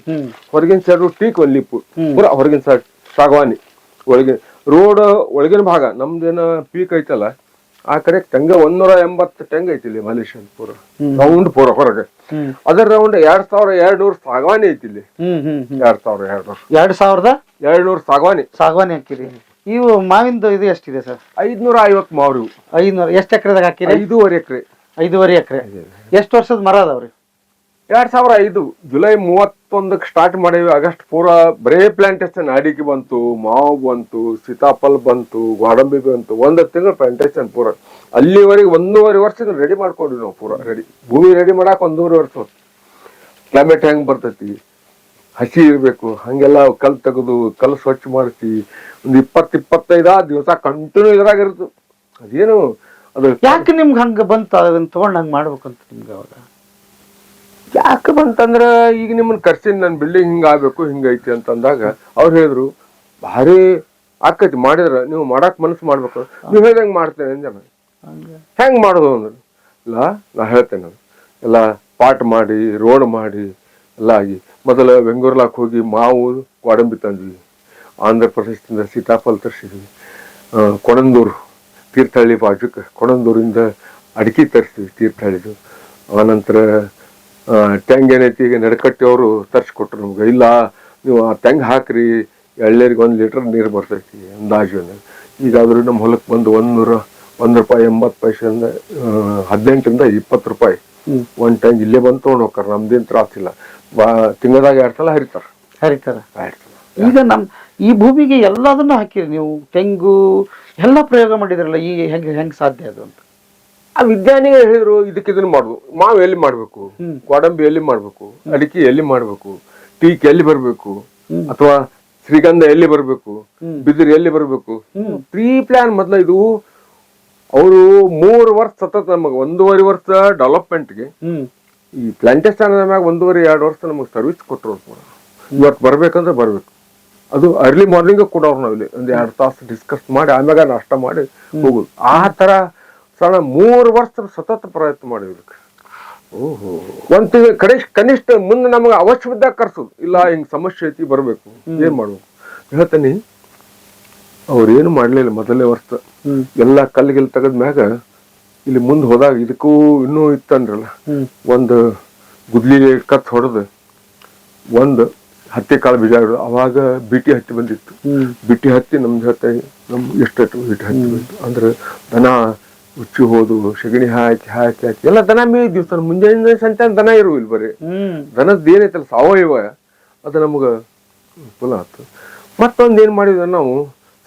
ಹೊರಗಿನ ಸೈಡು ಟೀಕ್ ಒಂದು ಲಿಪ್ಪು. ಪೂರ ಹೊರಗಿನ ಸೈಡ್ ಸಾಗವಾನಿ. ಒಳಗಿನ ರೋಡ್ ಒಳಗಿನ ಭಾಗ ನಮ್ದೇನ ಪೀಕ್ ಐತಲ್ಲ ಆ ಕಡೆ ಟೆಂಗ ಒಂದೂರ ಎಂಬತ್ತು ಟೆಂಗ್ ಐತಿ ಇಲ್ಲಿ ಮಲೇಷ್ಯಾನ್ ಪೂರ. ರೌಂಡ್ ಪೂರ ಹೊರಗೆ. ಅದರ ರೌಂಡ್ ಎರಡ್ ಸಾವಿರ ಎರಡ್ ನೂರ್ ಸಾಗವಾನಿ ಐತಿ ಇಲ್ಲಿ. ಎರಡ್ ಸಾವಿರ ಎರಡ್ ನೂರ್
ಎರಡ್ ಸಾವಿರದ?
ಎರಡ್ ನೂರ್ ಸಾಗವಾನಿ.
ಸಾಗವಾನಿ ಹಾಕಿರಿ. ಇವು ಮಾವಿಂದು ಇದು ಎಷ್ಟಿದೆ ಸರ್?
ಐದ್ನೂರ ಐವತ್ ಮಾವ್ರಿ
ಐದ್ನೂರ. ಎಷ್ಟು ಎಕರೆದಾಗ ಹಾಕಿರಿ?
ಐದೂವರೆ ಎಕರೆ.
ಐದೂವರೆ ಎಕರೆ. ಎಷ್ಟು ವರ್ಷದ ಮರ ಅದಾವ್ರಿ?
ಎರಡ್ ಸಾವಿರ ಐದು ಜುಲೈ ಮೂವತ್ತೊಂದಕ್ಕೆ ಸ್ಟಾರ್ಟ್ ಮಾಡೇವಿ ಆಗಸ್ಟ್ ಪೂರ ಬರೇ ಪ್ಲಾಂಟೇಶನ್ ಅಡಿಕೆ ಬಂತು, ಮಾವು ಬಂತು, ಸೀತಾಫಲ್ ಬಂತು, ಗೋಡಂಬಿ ಬಂತು. ಒಂದು ತಿಂಗಳು ಪ್ಲಾಂಟೇಶನ್ ಪೂರ. ಅಲ್ಲಿವರೆಗೆ ಒಂದೂವರೆ ವರ್ಷ ರೆಡಿ ಮಾಡ್ಕೊಂಡ್ವಿ ನಾವು ಪೂರ ರೆಡಿ ಭೂಮಿ ರೆಡಿ ಮಾಡಕ್ಕೆ ಒಂದೂವರೆ ವರ್ಷ ಕ್ಲೈಮೇಟ್ ಹೆಂಗ್ ಬರ್ತೈತಿ? ಹಸಿ ಇರಬೇಕು. ಹಂಗೆಲ್ಲ ಕಲ್ ತೆಗೆದು ಕಲ್ ಸ್ವಚ್ಛ ಮಾಡಿಸಿ, ಒಂದು ಇಪ್ಪತ್ತು ಇಪ್ಪತ್ತೈದ ದಿವಸ ಕಂಟಿನ್ಯೂ ಇದ್ರಾಗಿರ್ತು ಅದೇನು ಅದು
ಯಾಕೆ ನಿಮ್ಗೆ ಹಂಗೆ ಬಂತು? ಅದನ್ನ ತೊಗೊಂಡು ಹಂಗೆ ಮಾಡ್ಬೇಕಂತ ನಿಮ್ಗೆ ಅವಾಗ?
ಯಾಕೆ ಬಂತಂದ್ರೆ ಈಗ ನಿಮ್ಮನ್ನ ಕರ್ಸಿನ ನನ್ನ ಬಿಲ್ಡಿಂಗ್ ಹಿಂಗೆ ಆಗಬೇಕು ಹಿಂಗೈತಿ ಅಂತಂದಾಗ ಅವ್ರು ಹೇಳಿದ್ರು ಭಾರಿ ಆಕೈತಿ ಮಾಡಿದ್ರೆ ನೀವು ಮಾಡಕ್ ಮನಸ್ಸು ಮಾಡ್ಬೇಕು. ನೀವು ಹೆಂಗೆ ಮಾಡ್ತೇನೆ ಅಂದ
ಹೆಂಗೆ.
ಮಾಡೋದು ಅಂದ್ರೆ? ಇಲ್ಲ ನಾ ಹೇಳ್ತೇನೆ. ಎಲ್ಲ ಪಾಟ್ ಮಾಡಿ ರೋಡ್ ಮಾಡಿ ಎಲ್ಲ ಆಗಿ. ಮೊದಲು ಬೆಂಗೂರ್ಲಾಕ್ ಹೋಗಿ ಮಾವು ಗೋಡಂಬಿ ತಂದ್ವಿ. ಆಂಧ್ರ ಪ್ರದೇಶದಿಂದ ಸೀತಾಫಲ ತರಿಸಿದ್ವಿ. ಕೊಣಂದೂರು ತೀರ್ಥಹಳ್ಳಿ ಬಾಜುಕ್ ಕೊಣಂದೂರಿಂದ ಅಡಿಕೆ ತರಿಸಿದ್ವಿ ತೀರ್ಥಹಳ್ಳಿದು. ಆನಂತರ ತೆಂಗ್ ಏನೈತಿ ಈಗ ನಡಕಟ್ಟಿ ಅವರು ತರಿಸ್ಕೊಟ್ರು ನಮ್ಗೆ. ಇಲ್ಲ ನೀವು ಆ ತೆಂಗ್ ಹಾಕ್ರಿ ಎಳ್ಳೇರಿಗೆ ಒಂದು ಲೀಟ್ರ್ ನೀರು ಬರ್ತೈತಿ ಅಂದಾಜು ಈಗಾದರೂ ನಮ್ಮ ಹೊಲಕ್ಕೆ ಬಂದು ಒಂದು ನೂರ ಒಂದು ರೂಪಾಯಿ ಎಂಬತ್ತು ಪೈಸೆಯಿಂದ ಹದಿನೆಂಟರಿಂದ ಇಪ್ಪತ್ತು ರೂಪಾಯಿ ಒಂದು ಟೈಮ್ ಇಲ್ಲೇ ಬಂದು ತೊಗೊಂಡು ಹೋಗ್ತಾರೆ ನಮ್ದೇನು ತ್ರಾಸಿಲ್ಲ ಬಾ ತಿಂಗಳದಾಗ ಎರಡು ಸಲ ಹರಿತಾರೆ.
ಹರಿತಾರ. ಈಗ ನಮ್ಮ ಈ ಭೂಮಿಗೆ ಎಲ್ಲದನ್ನು ಹಾಕಿರಿ ನೀವು ತೆಂಗು ಎಲ್ಲ ಪ್ರಯೋಗ ಮಾಡಿದ್ರಲ್ಲ ಈಗ ಹೆಂಗೆ ಹೆಂಗೆ ಸಾಧ್ಯ ಅದು ಅಂತ?
ಆ ವಿಜ್ಞಾನಿಗಳು ಹೇಳಿದ್ರು ಇದಕ್ಕೆ ಇದನ್ನ ಮಾಡುದು ಮಾವು ಎಲ್ಲಿ ಮಾಡ್ಬೇಕು? ಗೋಡಂಬಿ ಎಲ್ಲಿ ಮಾಡ್ಬೇಕು? ಅಡಿಕೆ ಎಲ್ಲಿ ಮಾಡ್ಬೇಕು? ಟೀಕ್ ಎಲ್ಲಿ ಬರ್ಬೇಕು? ಅಥವಾ ಶ್ರೀಗಂಧ ಎಲ್ಲಿ ಬರ್ಬೇಕು? ಬಿದಿರು ಎಲ್ಲಿ ಬರ್ಬೇಕು? ಪ್ರೀ ಪ್ಲಾನ್ ಮೊದ್ಲ ಇದು. ಅವರು ಮೂರು ವರ್ಷ ಸತತ ನಮಗೆ ಒಂದೂವರೆ ವರ್ಷ ಡೆವಲಪ್ಮೆಂಟ್ಗೆ ಈ ಪ್ಲಾಂಟೇಶನ್ ಮ್ಯಾಗ ಒಂದೂವರೆ ಎರಡು ವರ್ಷ ನಮಗೆ ಸರ್ವಿಸ್ ಕೊಟ್ಟರು ಇವತ್ತು ಬರ್ಬೇಕಂದ್ರೆ ಬರ್ಬೇಕು. ಅದು ಅರ್ಲಿ ಮಾರ್ನಿಂಗ್ ಕೂಡ ಅವ್ರು ನಾವಿಲ್ಲಿ ಒಂದು ಎರಡು ತಾಸು ಡಿಸ್ಕಸ್ ಮಾಡಿ ಆಮ್ಯಾಗ ನಾಷ್ಟ ಮಾಡಿ ಹೋಗುದು. ಆ ತರ ಸಣ್ಣ ಮೂರು ವರ್ಷ ಸತತ ಪ್ರಯತ್ನ ಮಾಡಿದ್ವಿ ಒಂದ್ ತಿಂಗಳು ಕನಿಷ್ಠ ಕನಿಷ್ಠ ಮುಂದೆ ನಮಗೆ ಅವಶ್ಯವಿದ್ದಾಗ ಕರ್ಸೋದು. ಇಲ್ಲ ಹಿಂಗ್ ಸಮಸ್ಯೆ ಐತಿ ಬರ್ಬೇಕು. ಏನ್ ಮಾಡ್ಬೇಕು ಹೇಳ್ತೀನಿ ಅವ್ರೇನು ಮಾಡ್ಲಿಲ್ಲ ಮೊದಲನೇ ವರ್ಷ. ಎಲ್ಲ ಕಲ್ಲಿಗೆಲ್ಲ ತೆಗದ್ ಮ್ಯಾಗ ಇಲ್ಲಿ ಮುಂದೆ ಹೋದಾಗ ಇದಕ್ಕೂ ಇನ್ನೂ ಇತ್ತಂದ್ರಲ್ಲ. ಒಂದು ಗುದ್ಲಿ ಕತ್ ಹೊಡೆದು ಒಂದು ಹತ್ತಿ ಕಾಳು ಬೀಜ. ಅವಾಗ ಬಿಟಿ ಹತ್ತಿ ಬಂದಿತ್ತು. ಬಿಟಿ ಹತ್ತಿ ನಮ್ದು ಹೇಳ್ತಾ ನಮ್ ಎಷ್ಟು ಬಿಟಿ ಹತ್ತಿ ಬಂದಿತ್ತು ಅಂದ್ರೆ ದನ ಉಚ್ಚಿ ಹೋದು ಸಗಣಿ ಹಾಕಿ ಹಾಕಿ ಹಾಕಿ. ಎಲ್ಲ ದನ ಮೇಯ್ದಿವ್ ಸರ್ ಮುಂಜಾನೆ ಸಂತೆ ದನ ಇರುವಿಲ್ಲ ಇಲ್ಲಿ ಬರೀ.
ಹ್ಮ್.
ದನದ ಏನೈತಲ್ಲ ಸಾವಯವ ಅದು ನಮ್ಗೆ ಅನುಕೂಲ ಆಯ್ತು ಮತ್ತೊಂದು ಏನು ಮಾಡಿದ್ವಿ ನಾವು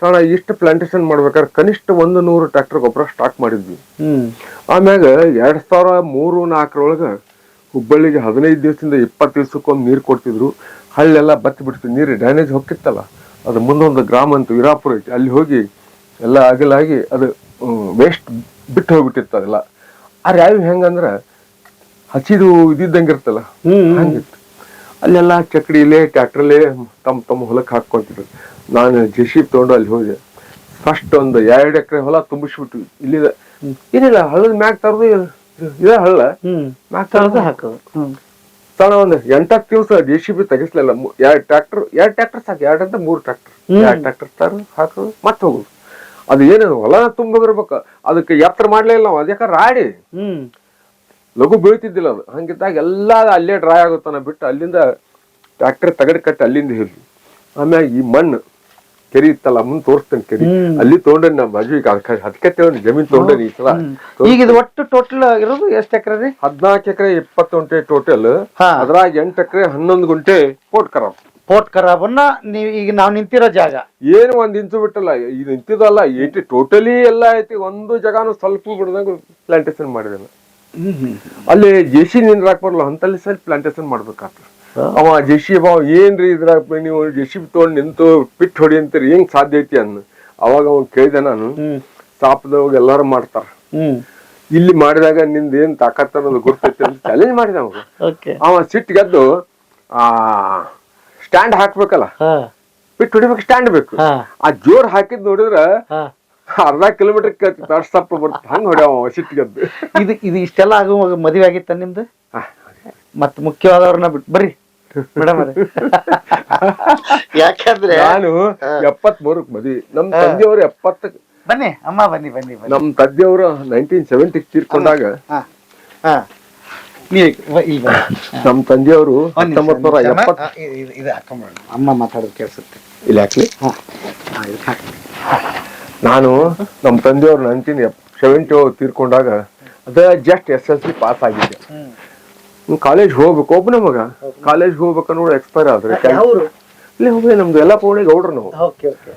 ಸಣ್ಣ ಇಷ್ಟು ಪ್ಲಾಂಟೇಶನ್ ಮಾಡ್ಬೇಕಾದ್ರೆ ಕನಿಷ್ಠ ಒಂದು ನೂರು ಟ್ರ್ಯಾಕ್ಟರ್ ಗೊಬ್ಬರ ಸ್ಟಾಕ್ ಮಾಡಿದ್ವಿ. ಆಮ್ಯಾಗ ಎರಡು ಸಾವಿರ ಮೂರು ನಾಲ್ಕರೊಳಗೆ ಹುಬ್ಬಳ್ಳಿಗೆ ಹದಿನೈದು ದಿವಸದಿಂದ ಇಪ್ಪತ್ತು ದಿವಸಕ್ಕೊಮ್ಮೆ ನೀರು ಕೊಡ್ತಿದ್ರು. ಹಳ್ಳೆಲ್ಲ ಬತ್ತಿ ಬಿಡ್ತಿದ್ರು ನೀರು ಡ್ಯಾನೇಜ್ ಹೋಗ್ತಿತ್ತಲ್ಲ ಅದು ಮುಂದೊಂದು ಗ್ರಾಮ ಅಂತ ವಿರಾಪುರ ಐತಿ. ಅಲ್ಲಿ ಹೋಗಿ ಎಲ್ಲ ಅಗಲಾಗಿ ಅದು ವೇಸ್ಟ್ ಬಿಟ್ಟು ಹೋಗ್ಬಿಟ್ಟಿರ್ತಾರಲ್ಲ ಆ ರ್ಯಾವಿ ಹೆಂಗಂದ್ರ ಹಚ್ಚಿದು ಇದ್ದಂಗೆ ಇರ್ತಲ್ಲ ಹಂಗಿತ್ತು. ಅಲ್ಲೆಲ್ಲ ಚಕ್ಡಿಲೇ ಟ್ಯಾಕ್ಟ್ರಲ್ಲೇ ತಮ್ಮ ತಮ್ಮ ಹೊಲಕ್ಕೆ ಹಾಕ್ಕೊಂತಿದ್ರು. ನಾನು ಜೆಸಿ ತಗೊಂಡು ಅಲ್ಲಿ ಹೋದೆ. ಫಸ್ಟ್ ಒಂದು ಎರಡು ಎಕರೆ ಹೊಲ ತುಂಬಿಸ್ಬಿಟ್ಟು ಇಲ್ಲಿದ. ಏನಿಲ್ಲ ಹಳ್ಳದ ಮ್ಯಾಗ್ ತರದು ಇದೇ ಹಳ್ಳ. ಮ್ಯಾಗ್
ತರದು ಹಾಕೋದು.
ತಣ ಒಂದು ಎಂಟತ್ತು ದಿವಸ ಜೆ ಸಿ ಬಿ ತೆಗಿಸ್ಲಿಲ್ಲ ಎರಡು ಟ್ರ್ಯಾಕ್ಟರ್ ಎರಡು ಟ್ರ್ಯಾಕ್ಟರ್ ಸಾಕು. ಎರಡಂತ ಮೂರು ಟ್ರ್ಯಾಕ್ಟರ್ ಎರಡು ಟ್ರ್ಯಾಕ್ಟರ್ ತರ ಹಾಕೋದು ಮತ್ತೆ ಹೋಗುದು. ಅದು ಏನೇನು ಹೊಲ ತುಂಬಿರ್ಬೇಕು ಅದಕ್ಕೆ ಎತ್ತರ ಮಾಡ್ಲೇ ಇಲ್ಲ ನಾವು. ಅದಕ್ಕೆ ರಾಡಿ?
ಹ್ಮ್.
ಲಘು ಬೀಳ್ತಿದ್ದಿಲ್ಲ ಅದು. ಹಂಗಿದ್ದಾಗ ಎಲ್ಲ ಅಲ್ಲೇ ಡ್ರೈ ಆಗುತ್ತಾನ ಬಿಟ್ಟು ಅಲ್ಲಿಂದ ಟ್ರ್ಯಾಕ್ಟರ್ ತಗಡ್ ಕಟ್ಟಿ ಅಲ್ಲಿಂದ ಹೇಳಿ. ಆಮ್ಯಾಗ ಈ ಮಣ್ಣು ಕೆರಿ ಇತ್ತಲ್ಲ ಮುಂದೆ ತೋರಿಸ್ತೇನೆ ಕೆರಿ. ಅಲ್ಲಿ ತೊಗೊಂಡೇನಿ ನಮ್ಮ ಬಾಜು ಈಗ ಅದಕ್ಕೆ ತಗೊಂಡು ಜಮೀನ್ ತೊಗೊಂಡೇನಿ ಈ ಸಲ.
ಈಗ ಇದು ಒಟ್ಟು ಟೋಟಲ್ ಇರೋದು ಎಷ್ಟು ಎಕರೆ ರೀ?
ಹದಿನಾಲ್ಕು ಎಕರೆ ಇಪ್ಪತ್ತು ಗುಂಟೆ ಟೋಟಲ್. ಅದ್ರಾಗ ಎಂಟು ಎಕರೆ ಹನ್ನೊಂದು ಗುಂಟೆ ಪೋಟ್ ಖರಾಬ್
ಪೋರ್ಟ್ ಖರಾಬನ್ನ ನೀವು ಈಗ ನಾವು ನಿಂತಿರೋ ಜಾಗ.
ಏನು ಒಂದ್ ಇಂಚು ಬಿಟ್ಟಲ್ಲ ಇದು ನಿಂತಿದಲ್ಲ ಏಟಿ ಟೋಟಲಿ ಎಲ್ಲ ಐತಿ ಒಂದು ಜಾಗನು ಸ್ವಲ್ಪ ಬಿಡ್ದಂಗ ಪ್ಲಾಂಟೇಶನ್ ಹ್ಮ್ ಅಲ್ಲಿ ಜೆಸಿ ನಿಂದ್ರ ಬರಲ್ಲ ಅಂತಲ್ಲಿ ಸ್ವಲ್ಪ ಪ್ಲಾಂಟೇಶನ್ ಮಾಡ್ಬೇಕಾಗ್ತದೆ ಅವ ಜೆಸಿ ಬಾವ್ ಏನ್ರಿ ಇದ್ರಾಗ ನೀವು ಜೆಸಿ ತಗೊಂಡ್ ನಿಂತು ಪಿಟ್ ಹೊಡಿ ಅಂತೀರಿ ಹೆಂಗ್ ಸಾಧ್ಯ ಐತಿ ಅನ್ನ ಅವಾಗ ಅವ್ ಕೇಳಿದೆ ನಾನು ಸಾಪದವಾಗ ಎಲ್ಲಾರು ಮಾಡ್ತಾರ.
ಹ್ಮ್.
ಇಲ್ಲಿ ಮಾಡಿದಾಗ ನಿಂದ ಏನ್ ತಾಕತ್ ಅನ್ನೋದು ಗೊತ್ತೈತಿ ಅಂತ ಚಾಲೆಂಜ್ ಮಾಡಿದ ಅವಾಗ ಅವ ಸಿಟ್ಟು ಗೆದ್ದು ಆ ಸ್ಟ್ಯಾಂಡ್ ಹಾಕ್ಬೇಕಲ್ಲ. ಬಿಟ್ಟು ಹೊಡಿಬೇಕು ಸ್ಟ್ಯಾಂಡ್ ಬೇಕು. ಆ ಜೋರ್ ಹಾಕಿದ್ ನೋಡಿದ್ರ
ಹಾ.
ಅರ್ಧ ಕಿಲೋಮೀಟರ್ ಕೇಳ್ತಿತ್ತು ಬರ್ತ ಹಂಗ ಹೊಡ್ಯಾವ ಅವ ಸಿಟ್ಟು ಗೆದ್ದು
ಇದು ಇದು ಇಷ್ಟೆಲ್ಲ ಆಗುವಾಗ ಮದುವೆ ಆಗಿತ್ತ ನಿಮ್ದು?
ಮತ್ತೆ
ಮತ್ ಮುಖ್ಯವಾದವ್ರನ್ನ ಬಿಟ್ಟು ಬರ್ರಿ. ಮೇಡಮ್ ಯಾಕಂದ್ರೆ
ನಾನು ಎಪ್ಪತ್ ಮೂರಕ್ ಮದ್ವಿ. ನಮ್ ತಂದೆಯವರು ಎಪ್ಪತ್ತ
ಬನ್ನಿ ಅಮ್ಮ ಬನ್ನಿ ಬನ್ನಿ ಬನ್ನಿ.
ನಮ್ ತಂದೆಯವರು ನೈನ್ಟೀನ್ ಸೆವೆಂಟಿ ತೀರ್ಕೊಂಡಾಗ
ಹಾ ಹಾ ನೀವು ಇಲ್ಲಿ ಬನ್ನಿ
ನಮ್ ತಂದೆಯವರು
ಒಂದ್ ನಿಮಿಷ,
ಹತ್ತೊಂಬತ್ ನೂರ
ಇದು- ಅಮ್ಮ ಮಾತಾಡೋದು ಕೇಳಿಸುತ್ತೆ.
ಇಲ್ಲಿ ಹಾಕ್ಲಿ. ನಾನು ನಮ್ಮ ತಂದೆಯವರು ನೈನ್ಟೀನ್ ಸೆವೆಂಟಿ ತೀರ್ಕೊಂಡಾಗ ಅದ just S L C pass ಆಗಿದ್ದೆ. ಕಾಲೇಜ್ ಹೋಗ್ಬೇಕು. ಒಬ್ಬ ಮಗ. ಕಾಲೇಜ್ ಹೋಗ್ಬೇಕು ನೋಡಿ ಎಕ್ಸ್ಪೈರ್ ಆದ್ರೆ ಇಲ್ಲಿ ಹೋಗಿ ನಮ್ದು ಎಲ್ಲ ಪೌಣಿ ಗೌಡ್ರು ನಾವು.
Okay okay.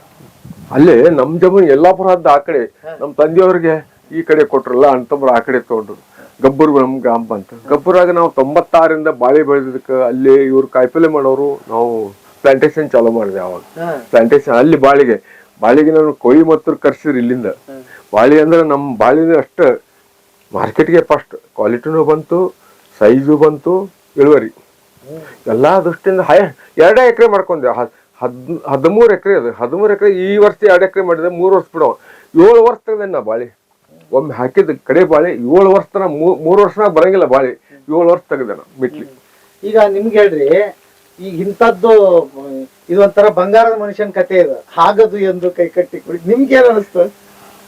ಅಲ್ಲೇ ನಮ್ ಜಮೀನ್ ಎಲ್ಲಾಪುರ ಆಕಡೆ ಆ ಕಡೆ ನಮ್ ತಂದೆಯವ್ರಿಗೆ ಈ ಕಡೆ ಕೊಟ್ರಲ್ಲ ಅಂತಂದ್ರೆ ಆ ಕಡೆ ತಗೊಂಡ್ರು. ಗಬ್ಬರ್ ನಮ್ ಗ್ರಾಮ ಅಂತ ಗಬ್ಬರಾಗ ನಾವು ತೊಂಬತ್ತಾರಿಂದ ಬಾಳೆ ಬೆಳೆದಕ್ಕೆ ಅಲ್ಲಿ ಇವ್ರು ಕಾಯಿಪಲ್ಲೆ ಮಾಡೋರು ನಾವು ಪ್ಲಾಂಟೇಶನ್ ಚಾಲೂ ಮಾಡಿದೆ ಅವಾಗ. ಪ್ಲಾಂಟೇಶನ್ ಅಲ್ಲಿ ಬಾಳಿಗೆ. ಬಾಳಿಗೆ ನಾನು ಕೊಯಿ ಮತ್ತು ಕರ್ಸಿದ್ರು ಇಲ್ಲಿಂದ. ಬಾಳಿ ಅಂದ್ರೆ ನಮ್ಮ ಬಾಳಿನ ಅಷ್ಟ ಮಾರ್ಕೆಟ್ಗೆ ಫಸ್ಟ್ ಕ್ವಾಲಿಟಿನೂ ಬಂತು ಸೈಜು ಬಂತು ಇಳುವರಿ. ಎಲ್ಲಾ ದೃಷ್ಟಿಯಿಂದ ಹೈ ಎರಡೇ ಎಕರೆ ಮಾಡ್ಕೊಂಡೆ ಹದ್ ಹದ್- ಹದಿಮೂರು ಎಕರೆ ಅದು. ಹದಿಮೂರು ಎಕರೆ ಈ ವರ್ಷ ಎರಡು ಎಕರೆ ಮಾಡಿದೆ ಮೂರು ವರ್ಷ ಬಿಡೋ ಏಳು ವರ್ಷ ತೆಗೆದ ನಾ ಬಾಳಿ. ಒಮ್ಮೆ ಹಾಕಿದ ಕಡೆ ಬಾಳಿ ಏಳು ವರ್ಷ ತನ ಮೂರು ವರ್ಷ ಬರಂಗಿಲ್ಲ ಬಾಳಿ. ಏಳು ವರ್ಷ ತೆಗೆದ ಬಿಟ್ಲಿ. ಮಿಟ್ಲಿ
ಈಗ ನಿಮ್ಗೆ ಹೇಳ್ರಿ ಈಗ ಇಂಥದ್ದು ಇದೊಂಥರ ಇದು ಒಂಥರ ಬಂಗಾರದ ಮನುಷ್ಯನ ಕತೆ ಇದೆ. ಹಾಗದು ಎಂದು ಕೈ ಕಟ್ಟಿ ಕುಡಿ. ನಿಮ್ಗೆ ಏನ್ ಅನಿಸ್ತು?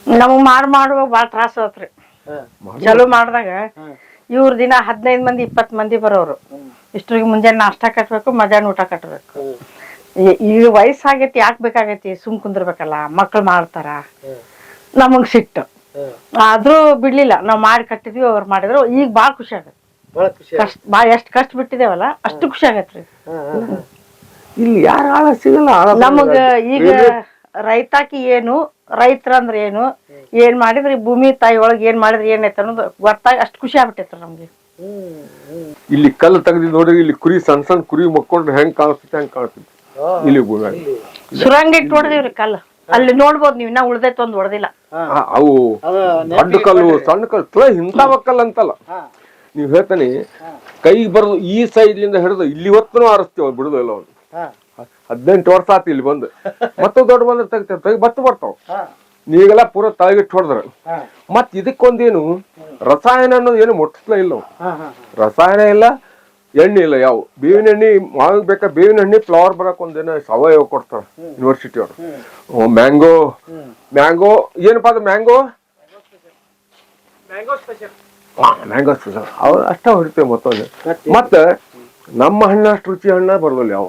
ನಮಗ್ ಮಾಡ್ ಮಾಡುವಾಗ ಬಾಳ ತ್ರಾಸ ಆತ್ರಿ. ಚಲೋ ಮಾಡಿದಾಗ ಇವ್ರ ದಿನ ಹದಿನೈದು ಮಂದಿ ಇಪ್ಪತ್ ಮಂದಿ ಬರೋರು. ಇಷ್ಟ್ರಿಗೆ ಮುಂಜಾನೆ ನಾಷ್ಟ ಕಟ್ಟಬೇಕು ಮಧ್ಯಾಹ್ನ ಊಟ ಕಟ್ಟಬೇಕು ಈ- ಈಗ ವಯಸ್ಸಾಗೈತಿ ಯಾಕೆ ಬೇಕಾಗೈತಿ ಸುಮ್ ಕುಂದಿರ್ಬೇಕಲ್ಲ ಮಕ್ಳು ಮಾಡ್ತಾರ. ನಮಗ್ ಸಿಟ್ಟು. ಆದ್ರೂ ಬಿಡ್ಲಿಲ್ಲ. ನಾವ್ ಮಾಡಿ ಕಟ್ಟಿದ್ವಿ ಅವ್ರು ಮಾಡಿದ್ರು. ಈಗ ಬಾಳ ಖುಷಿ ಆಗತ್ತೆ.
ಬಹಳ ಖುಷಿ
ಕಷ್ಟ ಬಾ ಎಷ್ಟ್ ಕಷ್ಟ ಬಿಟ್ಟಿದೇವಲ್ಲ ಅಷ್ಟು ಖುಷಿ ಆಗತ್ರಿ
ಇಲ್ಲಿ ಯಾರ ಆಳ ಸಿಗಲ್ಲ ಆಳ
ನಮಗ ಈಗ ರೈತಾಕಿ ಏನು ರೈತರ ಅಂದ್ರೆ ಏನು ಏನ್ ಮಾಡಿದ್ರಿ ಭೂಮಿ ತಾಯಿ ಒಳಗ್ ಏನ್ ಮಾಡಿದ್ರಿ ಏನೈತೆ ಅನ್ನೋದು ಗೊತ್ತಾಗಿ ಅಷ್ಟ್ ಖುಷಿ ಆಗ್ಬಿಟ್ಟೈತ್ರಿ ನಮ್ಗೆ.
ಇಲ್ಲಿ ಕಲ್ಲು ತೆಗ್ದಿ ನೋಡಿ ಇಲ್ಲಿ ಕುರಿ ಸಣ್ಣ ಸಣ್ಣ ಕುರಿ ಮಕ್ಕೊಂಡ್ರೆ ಹೆಂಗ್ ಕಾಣಿಸ್ತೈತೆ ಹೆಂಗ್ ಕಾಣಿಸ್ತೈತೆ ಇಲ್ಲಿ ಭೂಮಿ
ಸುರಂಗ ಇಟ್ಟು ಹೊಡೆದಿವ್ರಿ ಕಲ್ಲು. ಅಲ್ಲಿ ನೋಡ್ಬೋದು ನೀವು ಇನ್ನ ಉಳ್ದೈತ್ ಒಂದ್ ಹೊಡೆದಿಲ್ಲ.
ಆ, ಅವು ದೊಡ್ಡ ಕಲ್ಲು ಸಣ್ಣ ಕಲ್ಲು ಇಂಥವ ಕಲ್ಲು ಅಂತಲ್ಲ. ನೀವ್ ಹೇಳ್ತಾನೆ ಕೈಗೆ ಬರೋದು ಈ ಸೈಡ್ಲಿಂದ ಹಿಡಿದು ಇಲ್ಲಿ ಹೊತ್ತೂ ಆರಿಸ್ತೀವಿ ಬಿಡುದು ಎಲ್ಲ ಅವ್ನು ಹದಿನೆಂಟು ವರ್ಷ ಆತು ಇಲ್ಲಿ ಬಂದು. ಮತ್ತೆ ದೊಡ್ಡ ಬಂದ್ರೆ ತೆಗಿತ ತೆಗಿ ಬತ್ತು ಬರ್ತಾವ. ನೀವೆಲ್ಲ ಪೂರ ತಳಗಿಟ್ಟು ಹೊಡೆದ್ರ. ಮತ್ ಇದಕ್ಕೊಂದೇನು ರಸಾಯನ ಅನ್ನೋದು ಏನು ಮುಟ್ಟಿಸ್ಲೇ ಇಲ್ಲ ರಸಾಯನ ಇಲ್ಲ ಎಣ್ಣೆ ಇಲ್ಲ ಯಾವ? ಬೇವಿನ ಎಣ್ಣೆ ಮಾವಿಗೆ ಬೇಕಾ ಬೇವಿನ ಎಣ್ಣೆ ಫ್ಲವರ್ ಬರಕ್ ಒಂದೇನ ಸಾವಯವ ಕೊಡ್ತಾರ ಯೂನಿವರ್ಸಿಟಿ ಅವರು. ಮ್ಯಾಂಗೋ ಮ್ಯಾಂಗೋ ಏನಪ್ಪ ಅದು ಮ್ಯಾಂಗೋ ಮ್ಯಾಂಗೋ ಸ್ಪೆಷಲ್ ಅವ್ರು ಅಷ್ಟ ಹೊಡಿತೇವೆ ಮತ್ತೊಂದು ಮತ್ತ? ನಮ್ಮ ಹಣ್ಣು ಅಷ್ಟು ರುಚಿ ಹಣ್ಣ ಬರೋದಿಲ್ಲ ಯಾವ?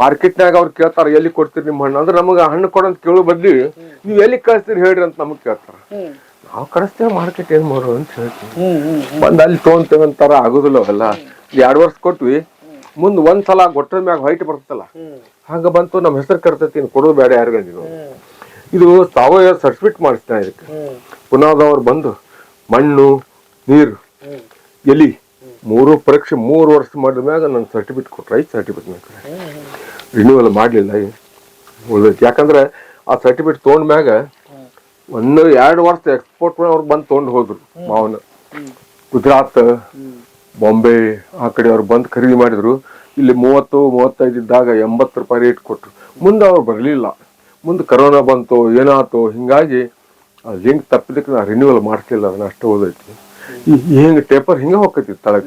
ಮಾರ್ಕೆಟ್ನಾಗ ಅವ್ರು ಕೇಳ್ತಾರೆ ಎಲ್ಲಿ ಕೊಡ್ತೀರಿ ನಿಮ್ಮ ಹಣ್ಣು? ಅಂದ್ರೆ ನಮಗೆ ಹಣ್ಣು ಕೊಡಂತ ಕೇಳೋ ಬದ್ಲಿ ನೀವು ಎಲ್ಲಿ ಕಳಿಸ್ತೀರಿ ಹೇಳ್ರಿ ಅಂತ ನಮಗೆ ಕೇಳ್ತಾರೆ. ನಾವು ಕಳಿಸ್ತೇವೆ ಮಾರ್ಕೆಟ್ ಏನ್ ಮಾಡೋದು ಅಂತ ಹೇಳ್ತೀವಿ. ಬಂದ್ ಅಲ್ಲಿ ತೊಗೊಂತೇವೆ ಅಂತಾರ ಆಗುದಿಲ್ಲ ಅವೆಲ್ಲ. ಎರಡ್ ವರ್ಷ ಕೊಟ್ವಿ. ಮುಂದ್ ಒಂದ್ ಸಲ ಗೊಟ್ಟದ ಮ್ಯಾಗ ಹೊಯ್ಟ್ ಬರ್ತಲ್ಲ ಹಂಗ ಬಂತು ನಮ್ಮ ಹೆಸರು ಕರ್ತೈತಿ ಕೊಡೋದು ಬೇಡ ಯಾರಿಗ ನೀವು ಇದು ಸಾವಯವ ಸರ್ಟಿಫಿಕೇಟ್ ಮಾಡಿಸ್ತಾನೆ ಇದಕ್ಕೆ. ಪುನಾದವ್ರು ಬಂದು ಮಣ್ಣು, ನೀರು, ಎಲಿ ಮೂರು ಪರೀಕ್ಷೆ ಮೂರು ವರ್ಷ ಮಾಡಿದ ಮ್ಯಾಗ ನನ್ನ ಸರ್ಟಿಫಿಕೇಟ್ ಕೊಟ್ರ, ಐದು ಸರ್ಟಿಫಿಕೇಟ್ ಮ್ಯಾಗ. ರಿನ್ಯೂವಲ್ ಮಾಡಲಿಲ್ಲ ಯಾಕಂದ್ರೆ ಆ ಸರ್ಟಿಫಿಕೇಟ್ ತೊಗೊಂಡ ಮ್ಯಾಗ ಒಂದು ಎರಡು ವರ್ಷ ಎಕ್ಸ್ಪೋರ್ಟ್ ಅವ್ರು ಬಂದು ತೊಗೊಂಡು ಹೋದ್ರು ಮಾವನ. ಗುಜರಾತ್ ಬಾಂಬೆ ಆ ಕಡೆ ಅವ್ರು ಬಂದು ಖರೀದಿ ಮಾಡಿದ್ರು. ಇಲ್ಲಿ ಮೂವತ್ತು ಮೂವತ್ತೈದು ಇದ್ದಾಗ ಎಂಬತ್ತು ರೂಪಾಯಿ ರೇಟ್ ಕೊಟ್ಟರು ಮುಂದೆ ಅವ್ರು ಬರಲಿಲ್ಲ. ಮುಂದೆ ಕರೋನಾ ಬಂತು ಏನಾಯ್ತು ಹಿಂಗಾಗಿ ಅದು ಲಿಂಕ್ ತಪ್ಪಿದಕ್ಕೆ ನಾ ರಿನ್ಯೂವಲ್ ಮಾಡ್ತಿಲ್ಲ ಅದನ್ನ ಅಷ್ಟು ಓದೈತಿ ಈ ಹಿಂಗೆ ಟೇಪರ್ ಹಿಂಗೆ ಹೋಗ್ತೈತಿ ತಳಗ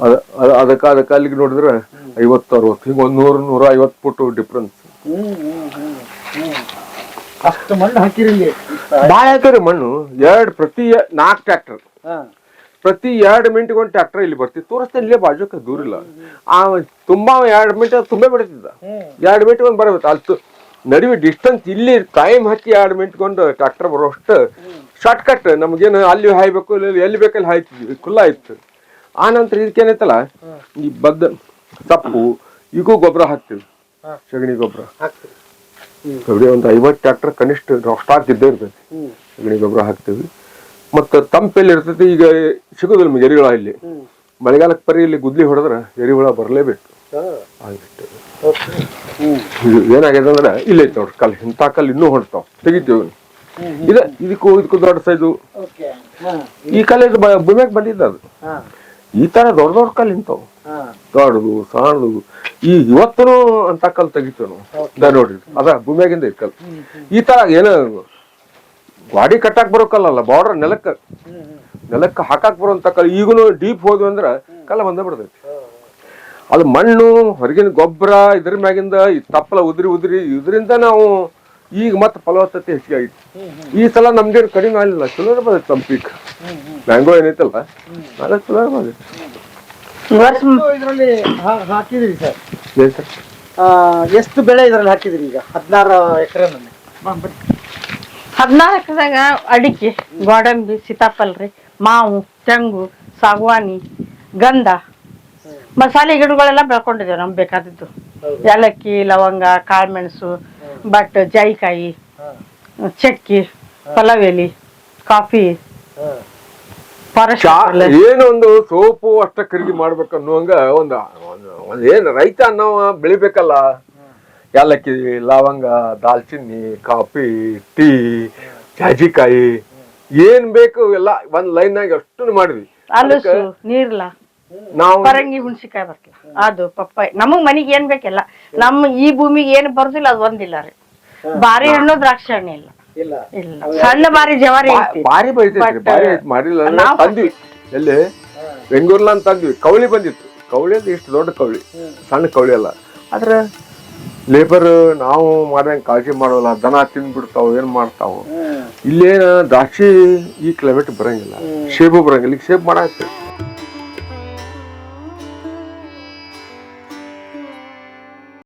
ಅದ ಅದ- ಅದಕ್ಕೆ ಅದಕ್ಕೆ ಅಲ್ಲಿಗೆ ನೋಡಿದ್ರೆ ಐವತ್ತು ಅರವತ್ತು ಹಿಂಗೆ ಒಂದು ನೂರು ನೂರ ಐವತ್ತು ಫುಟ್ ಡಿಫ್ರೆನ್ಸ್ ಭಾಳ ಹಾಕ್ರಿ ಮಣ್ಣು ಎರಡು ಪ್ರತಿ ನಾಲ್ಕು ಟ್ರ್ಯಾಕ್ಟರ್ ಪ್ರತಿ ಎರಡು ಮಿನಿಟ್ಗೆ ಒಂದು ಟ್ರ್ಯಾಕ್ಟರ್ ಇಲ್ಲಿ ಬರ್ತಿತ್ತು. ತೋರಿಸ್ತಾ ಇಲ್ಲೇ ಬಾಜುಕ ದೂರ ಇಲ್ಲ. ಆ ತುಂಬಾ ಎರಡು ಮಿನಿಟ್ ತುಂಬಾ ಬಿಡ್ತಿದ್ದ. ಎರಡು ಮಿನಿಟ್ ಒಂದು ಬರಬೇಕು. ಅಲ್ಲಿ ನಡುವೆ ಡಿಸ್ಟೆನ್ಸ್ ಇಲ್ಲಿ ಟೈಮ್ ಹಾಕಿ ಎರಡು ಮಿನಿಟ್ಗೊಂದು ಟ್ರ್ಯಾಕ್ಟರ್ ಬರೋಷ್ಟು ಶಾರ್ಟ್ ಕಟ್ ನಮಗೇನು ಅಲ್ಲಿ ಹಾಯ್ಬೇಕು ಇಲ್ಲಿ ಎಲ್ಲಿ ಬೇಕಲ್ಲಿ ಹಾಯ್ತಿದ್ವಿ. ಖುಲ್ಲ ಇತ್ತು ಆ ನಂತರ ಇದಕ್ಕೇನೈತಲ್ಲ ಈ ಬದ್ದ ತಪ್ಪು ಈಗೂ ಗೊಬ್ಬರ ಹಾಕ್ತೀವಿ. ಸಗಣಿ ಗೊಬ್ಬರ. ಒಂದು ಐವತ್ತು ಟ್ರ್ಯಾಕ್ಟರ್ ಕನಿಷ್ಠ ಸ್ಟಾಕ್ ಇದ್ದೇ ಇರ್ತೈತಿ ಸಗಣಿ ಗೊಬ್ಬರ ಹಾಕ್ತಿವಿ. ಮತ್ತು ತಂಪೆಲ್ಲಿ ಇರ್ತೈತಿ ಈಗ ಸಿಗೋದಿಲ್ಲ ನಮ್ಗೆ ಎರಿಹುಳ ಇಲ್ಲಿ. ಮಳೆಗಾಲಕ್ಕೆ ಪರಿ ಇಲ್ಲಿ ಗುದ್ಲಿ ಹೊಡೆದ್ರೆ ಎರಿಹುಳ ಬರಲೇಬೇಕು. ಆಗಿಬಿಟ್ಟು. ಇದು ಏನಾಗಿದೆ ಅಂದ್ರೆ ಇಲ್ಲ ಐತೆ ನೋಡ್ರಿ ಕಲ್ ಇಂಥ ಕಲ್ ಇನ್ನೂ ಹೊಡ್ತಾವ ತೆಗಿತೀವಿ ಇದ ಇದಕ್ಕೂ ಇದಕ್ಕೂ ದೊಡ್ಡ ಸೈಜು. ಈ ಕಲ್ ಇದು ಭೂಮಿಯಾಗ ಬಂದಿದ್ದ ಅದು. ಈ ತರ ದೊಡ್ಡ ದೊಡ್ಡ ಕಲ್ ಇಂತಾವು ದೊಡ್ಡದು ಸಣ್ಣದು. ಈ ಇವತ್ತೂ ಅಂತ ಕಲ್ ತೆಗಿತೀವಿ ನಾವು. ನೋಡ್ರಿ ಅದ ಭೂಮಿಯಾಗಿಂದ ಈ ಕಲ್ಲು. ಈ ತರ ಏನೋ ಗಾಡಿ ಕಟ್ಟಾಕ್ ಬರೋಕಲ್ಲ ಕಲ್ಲಲ್ಲ ಬಾರ್ಡರ್ ನೆಲಕ್ಕ. ನೆಲಕ್ಕ ಹಾಕಾಕ್ ಬರುವಂತ ಕಲ್ಲು ಈಗನು ಡೀಪ್ ಹೋದ್ವಿ ಅಂದ್ರ ಕಲ್ಲ ಬಂದ ಬಿಡ್ತೈತಿ. ಅದು ಮಣ್ಣು ಹೊರಗಿನ ಗೊಬ್ಬರ ಇದ್ರ ಮ್ಯಾಗಿಂದ ಈ ತಪ್ಪಲ ಉದ್ರಿ ಉದ್ರಿ ಇದರಿಂದ ನಾವು ಈಗ ಮತ್ತೆ ಫಲವತ್ತತೆ ಹೆಚ್ಚಿಗೆ ಆಗಿತ್ತು ಈ ಸಲ ನಮ್ದೇನು ಕಡಿಮೆ ಆಗಲಿಲ್ಲ ಚಲೋ ಬಂದೈತಿ ನಮ್ಮ ಪೀಕ್ ಮ್ಯಾಂಗೋ ಏನೈತಲ್ಲ? ಅದ ಚಲೋ
ಇದರಲ್ಲಿ ಹಾಕಿದಿರಿ ಸರ್. ಎಷ್ಟು ಬೆಳೆ ಇದರಲ್ಲಿ ಹಾಕಿದ್ರಿ ಈಗ? ಹದಿನಾರು ಎಕರೆನಲ್ಲಿ
ಹದಿನಾರು ಎಕರೆದಾಗ ಅಡಿಕೆ ಗೋಡಂಬಿ ಸೀತಾಫಲ ರೀ ಮಾವು ತೆಂಗು ಸಾಗವಾನಿ ಗಂಧ. ಮಸಾಲೆ ಗಿಡಗಳೆಲ್ಲ ಬೆಳ್ಕೊಂಡಿದ್ದೇವೆ ನಮ್ಗೆ ಬೇಕಾದದ್ದು. ಏಲಕ್ಕಿ ಲವಂಗ ಕಾಳುಮೆಣಸು ಬಟ್ ಜಾಯಿಕಾಯಿ ಚಕ್ಕಿ ಪಲವೇಲಿ ಕಾಫಿ
ಏನೊಂದು ಸೋಪು ಅಷ್ಟ ಖರೀದಿ ಮಾಡ್ಬೇಕು ಅನ್ನುವಂಗ ಒಂದು ಒಂದ್- ಒಂದ್ ಏನ್ ರೈತ ಅನ್ನೋ ಬೆಳಿಬೇಕಲ್ಲ. ಏಲಕ್ಕಿ ಲವಂಗ ದಾಲ್ಚಿನ್ನಿ ಕಾಫಿ ಟೀ ಜಾಜಿಕಾಯಿ ಏನ್ ಬೇಕು ಎಲ್ಲ ಒಂದ್ ಆಗಿ ಅಷ್ಟು ಮಾಡಿದ್ವಿ.
ನೀರ್ಲ
ನಾವು
ಪರಂಗಿ ಹುಣ್ಸಿಕಾಯಿ ಬರ್ತಲ್ಲ. ಅದು ಪಪ್ಪಾಯಿ. ನಮಗ್ ಮನಿಗೆ ಏನ್ ಬೇಕಿಲ್ಲ. ನಮ್ಮ ಈ ಭೂಮಿಗೆ ಏನ್ ಬರುದಿಲ್ಲ ಅದು ಒಂದಿಲ್ಲ ರೀ. ಬಾರಿ ಹಣ್ಣು ದ್ರಾಕ್ಷಿ ಹಣ್ಣು ಇಲ್ಲ.
ಇಲ್ಲ.
ಇಲ್ಲ. ಸಣ್ಣ ಬಾರಿ ಜವಾರಿ
ಬಾರಿ
But,
ಮಾಡಿಲ್ಲ ತಂದ್ವಿ. ಎಲ್ಲಿ? ಬೆಂಗಳೂರ್ಲ ಅಂತ ತಂದ್ವಿ. ಕವಳಿ ಬಂದಿತ್ತು. ಕವಳಿ ಅಂದ್ರೆ ಇಷ್ಟು ದೊಡ್ಡ ಕವಳಿ ಸಣ್ಣ ಕವಳಿ ಅಲ್ಲ. ಆದ್ರೆ ಲೇಬರ್ ನಾವು ಮಾಡ್ದಂಗ್ ಕಾಳಜಿ ಮಾಡೋಲ್ಲ ದನ ತಿಂದ್ಬಿಡ್ತಾವ ಏನ್ ಮಾಡ್ತಾವ. ಇಲ್ಲೇನ ದ್ರಾಕ್ಷಿ ಈ ಕ್ಲೈಮೇಟ್ ಬರಂಗಿಲ್ಲ. ಸೇಬು ಬರಂಗಿಲ್ಲ. ಈಗ ಸೇಬ್ ಮಾಡಾಕ್ತೇವೆ.